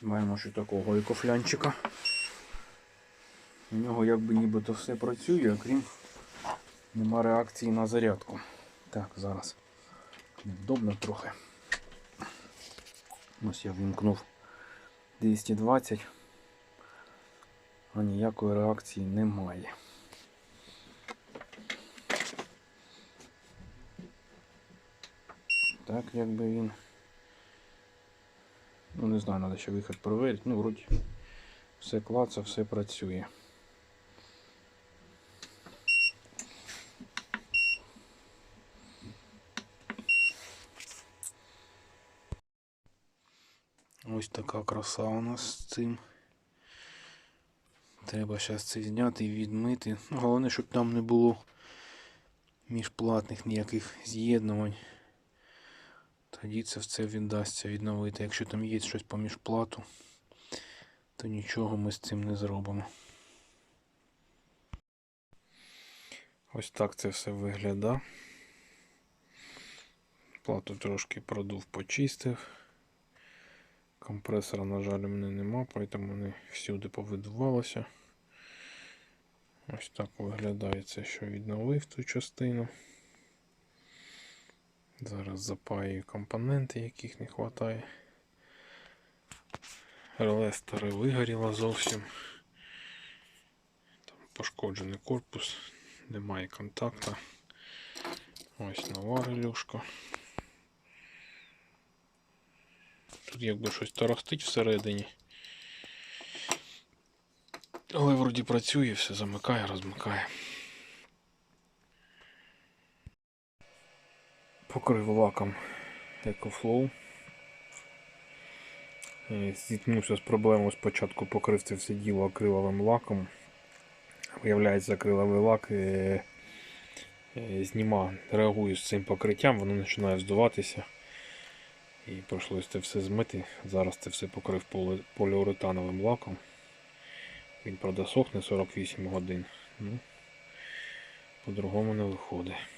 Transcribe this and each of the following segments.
Маємо ще такого екофлянчика. У нього якби нібито все працює, окрім нема реакції на зарядку. Так, зараз невдобно трохи. Ось я вімкнув 220, а ніякої реакції немає. Так, якби він. Ну, не знаю, треба ще вихід перевірити. Ну, вроді все клаца, все працює. Ось така краса у нас з цим. Треба зараз це зняти і відмити. Головне, щоб там не було міжплатних ніяких з'єднувань. Тоді це все віддасться відновити. Якщо там є щось поміж плату, то нічого ми з цим не зробимо. Ось так це все виглядає. Плату трошки продув, почистив. Компресора, на жаль, у мене нема, тому вони всюди повидувалося. Ось так виглядає це, що відновив ту частину. Зараз запаю компоненти, яких не вистачає. Реле старе вигоріло зовсім. Там пошкоджений корпус, немає контакта. Ось нова релюшка. Тут якби щось тарахтить всередині. Але вроді працює, все замикає, розмикає. Покрив лаком EcoFlow. Е, Зіткнувся з проблемою спочатку покрив це все діло акриловим лаком. Виявляється, акриловий лак е, е, зніма, реагує з цим покриттям, воно починає здуватися. І пройшлося це все змити. Зараз це все покрив полі- поліуретановим лаком. Він правда сохне 48 годин. Ну, по-другому не виходить.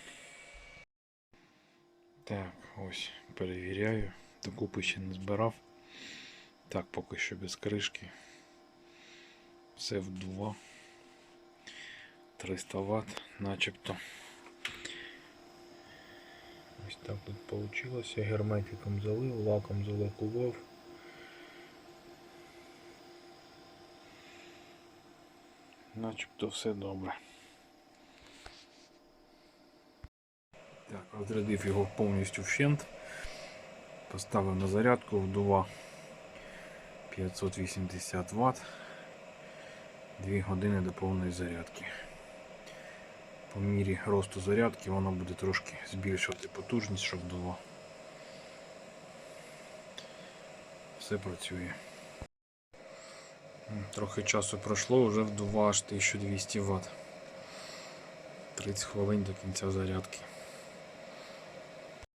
Так, ось перевіряю. Докупи ще не збирав. Так, поки що без кришки. Все вдува. 300 Вт, начебто. Ось так тут вийшло. Герметиком залив, лаком залакував. Начебто все добре. Так, розрядив його повністю вщент. Поставив на зарядку вдува 580 Вт. 2 години до повної зарядки. По мірі росту зарядки воно буде трошки збільшувати потужність, щоб вдува. Все працює. Трохи часу пройшло, вже вдува аж 1200 Вт. 30 хвилин до кінця зарядки.